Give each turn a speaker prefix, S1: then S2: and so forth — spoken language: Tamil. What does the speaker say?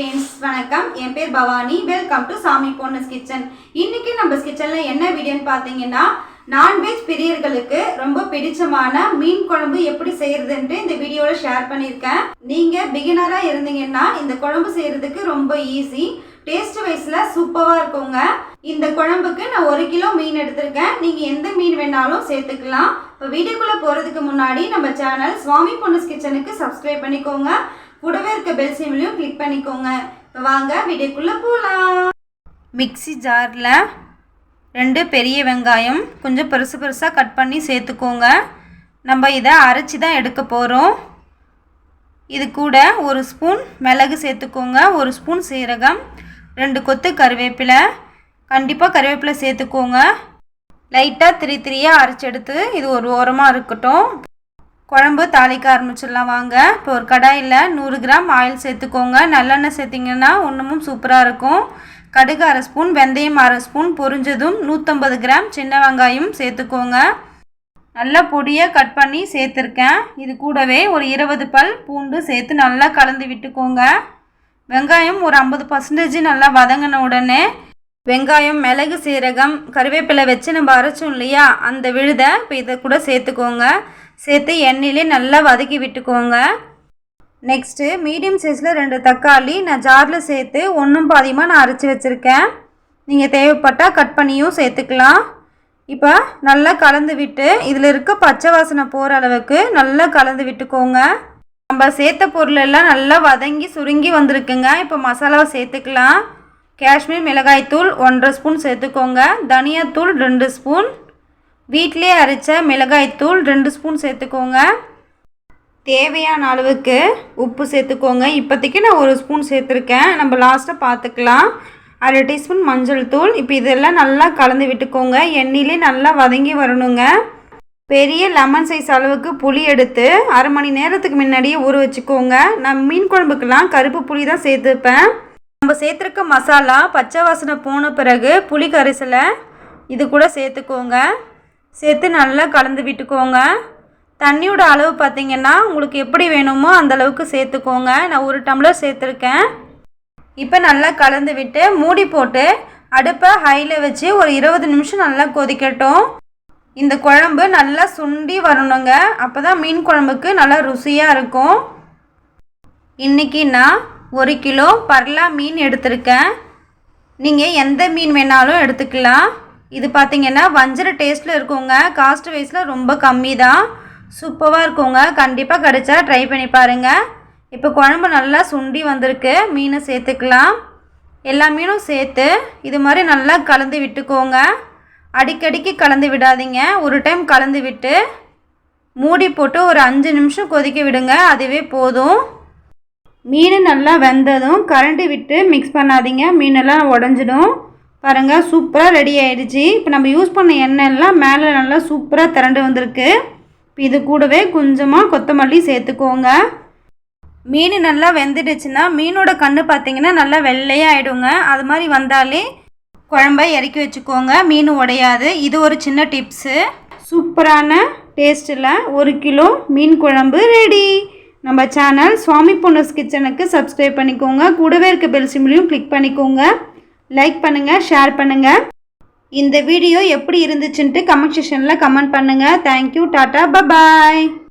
S1: வணக்கம். என் பேர் பவானி. வெல்கம் டு சாமி பொண்ணஸ் கிச்சன். இன்னைக்கு நம்ம கிச்சனில் என்ன வீடியோன்னு பார்த்தீங்கன்னா நான்வெஜ் பிரியர்களுக்கு ரொம்ப பிடிச்சமான மீன் குழம்பு எப்படி செய்யறதுன்ட்டு இந்த வீடியோவில் ஷேர் பண்ணியிருக்கேன். நீங்கள் பிகினராக இருந்தீங்கன்னா இந்த குழம்பு செய்யறதுக்கு ரொம்ப ஈஸி டேஸ்ட் வைஸில் சூப்பராக இருக்குங்க. இந்த குழம்புக்கு நான் ஒரு கிலோ மீன் எடுத்திருக்கேன். நீங்கள் எந்த மீன் வேணாலும் சேர்த்துக்கலாம். இப்போ வீடியோக்குள்ளே போகிறதுக்கு முன்னாடி நம்ம சேனல் சுவாமி பொண்ணஸ் கிச்சனுக்கு சப்ஸ்கிரைப் பண்ணிக்கோங்க. கூடவே இருக்க பெல் சிம்லையும் கிளிக் பண்ணிக்கோங்க. இப்போ வாங்க வீடியோக்குள்ளே போகலாம் மிக்ஸி ஜாரில் ரெண்டு பெரிய வெங்காயம் கொஞ்சம் பெருசு பெருசாக கட் பண்ணி சேர்த்துக்கோங்க. நம்ம இதை அரைச்சி தான் எடுக்க போகிறோம் இது கூட ஒரு ஸ்பூன் மிளகு சேர்த்துக்கோங்க. ஒரு ஸ்பூன் சீரகம் ரெண்டு கொத்து கருவேப்பிலை. கண்டிப்பாக கருவேப்பிலை சேர்த்துக்கோங்க. லைட்டாக திரி திரியாக அரைச்சி எடுத்து இது ஒரு ஓரமாக இருக்கட்டும். குழம்பு தாளிக்க ஆரம்பிச்சிடலாம். வாங்க. இப்போ ஒரு கடாயில் நூறு கிராம் ஆயில் சேர்த்துக்கோங்க. நல்லெண்ணெய் சேர்த்திங்கன்னா ஒன்றுமும் சூப்பராக இருக்கும். கடுகு அரை ஸ்பூன் வெந்தயம் அரை ஸ்பூன் பொரிஞ்சதும் நூற்றம்பது கிராம் சின்ன வெங்காயம் சேர்த்துக்கோங்க. நல்லா பொடியாக கட் பண்ணி சேர்த்துருக்கேன். இது கூடவே ஒரு இருபது பல் பூண்டு சேர்த்து நல்லா கலந்து விட்டுக்கோங்க. வெங்காயம் ஒரு ஐம்பது பர்சன்டேஜ் நல்லா வதங்கின உடனே வெங்காயம் மிளகு சீரகம் கருவேப்பிலை வச்சு நம்ம அரைச்சோம் இல்லையா? அந்த விழுதை இப்போ இதை கூட சேர்த்துக்கோங்க. சேர்த்து எண்ணெயிலே நல்லா வதக்கி விட்டுக்கோங்க. நெக்ஸ்ட்டு மீடியம் சைஸில் ரெண்டு தக்காளி நான் ஜாரில் சேர்த்து ஒன்றும் பாதியமாக நான் அரைச்சி வச்சுருக்கேன். நீங்கள் தேவைப்பட்டால் கட் பண்ணியும் சேர்த்துக்கலாம். இப்போ நல்லா கலந்து விட்டு இதில் இருக்க பச்சை வாசனை போகிற அளவுக்கு நல்லா கலந்து விட்டுக்கோங்க. நம்ம சேர்த்த பொருளெல்லாம் நல்லா வதங்கி சுருங்கி வந்திருக்குங்க. இப்போ மசாலாவை சேர்த்துக்கலாம். காஷ்மீர் மிளகாய்த்தூள் ஒன்றரை ஸ்பூன் சேர்த்துக்கோங்க. தனியாத்தூள் ரெண்டு ஸ்பூன். வீட்டிலே அரைச்ச மிளகாய்த்தூள் ரெண்டு ஸ்பூன் சேர்த்துக்கோங்க. தேவையான அளவுக்கு உப்பு சேர்த்துக்கோங்க. இப்போதைக்கு நான் ஒரு ஸ்பூன் சேர்த்துருக்கேன். நம்ம லாஸ்ட்டாக பார்த்துக்கலாம். அரை டீஸ்பூன் மஞ்சள் தூள். இப்போ இதெல்லாம் நல்லா கலந்து விட்டுக்கோங்க. எண்ணெயிலே நல்லா வதங்கி வரணுங்க. பெரிய லெமன் சைஸ் அளவுக்கு புளி எடுத்து அரை மணி நேரத்துக்கு முன்னாடியே ஊற வச்சுக்கோங்க. நான் மீன் குழம்புக்கெலாம் கருப்பு புளி தான் சேர்த்துப்பேன். நம்ம சேர்த்துருக்க மசாலா பச்சை வாசனை போன பிறகு புளி கரைசலை இது கூட சேர்த்துக்கோங்க. சேர்த்து நல்லா கலந்து விட்டுக்கோங்க. தண்ணியோட அளவு பார்த்திங்கன்னா உங்களுக்கு எப்படி வேணுமோ அந்த அளவுக்கு சேர்த்துக்கோங்க. நான் ஒரு டம்ளர் சேர்த்துருக்கேன். இப்போ நல்லா கலந்து விட்டு மூடி போட்டு அடுப்பை ஹையில் வச்சு ஒரு இருபது நிமிஷம் நல்லா கொதிக்கட்டும். இந்த குழம்பு நல்லா சுண்டி வரணுங்க. அப்போ தான் மீன் குழம்புக்கு நல்லா ருசியாக இருக்கும். இன்றைக்கி நான் ஒரு கிலோ பர்லா மீன் எடுத்திருக்கேன். நீங்கள் எந்த மீன் வேணாலும் எடுத்துக்கலாம். இது பார்த்தீங்கன்னா வஞ்சர டேஸ்ட்டில் இருக்குங்க. காஸ்ட் வைஸில் ரொம்ப கம்மி தான் சூப்பராக இருக்குங்க. கண்டிப்பாக கிடைச்சா ட்ரை பண்ணி பாருங்கள் இப்போ குழம்பு நல்லா சுண்டி வந்திருக்கு. மீனை சேர்த்துக்கலாம். எல்லா மீனும் சேர்த்து இது மாதிரி நல்லா கலந்து விட்டுக்கோங்க. அடிக்கடிக்கு கலந்து விடாதீங்க. ஒரு டைம் கலந்து விட்டு மூடி போட்டு ஒரு அஞ்சு நிமிஷம் கொதிக்க விடுங்க. அதுவே போதும். மீன் நல்லா வெந்ததும் கரண்டி விட்டு மிக்ஸ் பண்ணாதீங்க. மீனெல்லாம் உடஞ்சிடும். பாருங்கள் சூப்பராக ரெடி ஆயிடுச்சு. இப்போ நம்ம யூஸ் பண்ண எண்ணெய்லாம் மேலே நல்லா சூப்பராக திரண்டு வந்திருக்கு. இப்போ இது கூடவே கொஞ்சமாக கொத்தமல்லி சேர்த்துக்கோங்க. மீன் நல்லா வெந்துடுச்சுன்னா மீனோட கண்ணு பார்த்தீங்கன்னா நல்லா வெள்ளையாக ஆகிடுங்க அது மாதிரி வந்தாலே குழம்ப இறக்கி வச்சுக்கோங்க. மீன் உடையாது. இது ஒரு சின்ன டிப்ஸு சூப்பரான டேஸ்ட்டில் ஒரு கிலோ மீன் குழம்பு ரெடி நம்ம சேனல் சுவாமி பொன்னஸ் கிச்சனுக்கு சப்ஸ்கிரைப் பண்ணிக்கோங்க. கூடவே இருக்க பெல் சிம்லையும் கிளிக் பண்ணிக்கோங்க. லைக் பண்ணுங்கள் ஷேர் பண்ணுங்கள் இந்த வீடியோ எப்படி இருந்துச்சுன்ட்டு கமெண்ட் செஷனில் கமெண்ட் பண்ணுங்கள் thank you tata bye bye